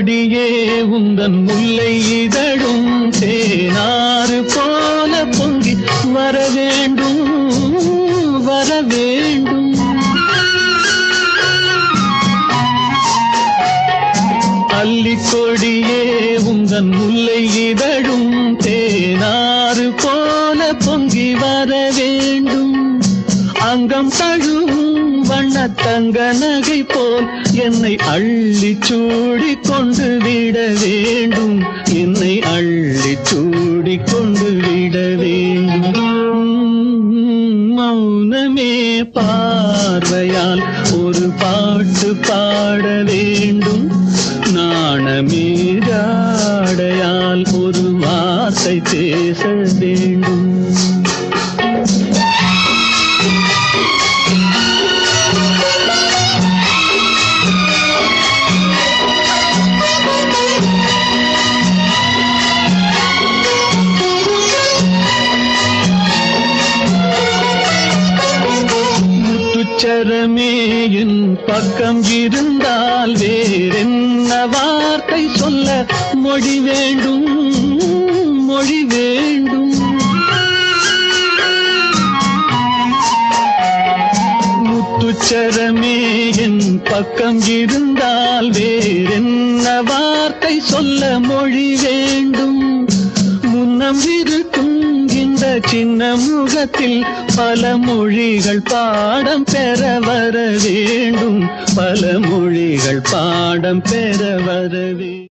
அல்லிக்கொடியே உந்தன் முல்லை இதழும் தேனாறு போல பொங்கி வர வேண்டும் வர வேண்டும். அல்லிக்கொடியே உந்தன் முல்லை இதழும் தேனாறு போல பொங்கி வர வேண்டும். அங்கம் தழுவ வண்ண தங்க நகை போல் என்னை அள்ளி சூடி கொண்டு விட வேண்டும். என்னை அள்ளி சூடி கொண்டு விட வேண்டும். மௌனமே பார்வையால் ஒரு பாட்டு பாட வேண்டும். நாணமே ஜாடையால் ஒரு வார்த்தை பேச வேண்டும். முத்துச்சரமே என் பக்கம் இருந்தால் வேறென்ன வார்த்தை சொல்ல மொழி வேண்டும்? மொழி வேண்டும். முத்துச்சரமே என் பக்கம் இருந்தால் வேறென்ன வார்த்தை சொல்ல மொழி வேண்டும்? முன்னம் இருக்கும் சின்ன முகத்தில் பல மொழிகள் பாடம் பெற வர வேண்டும். பல மொழிகள் பாடம் பெற வர வேண்டும்.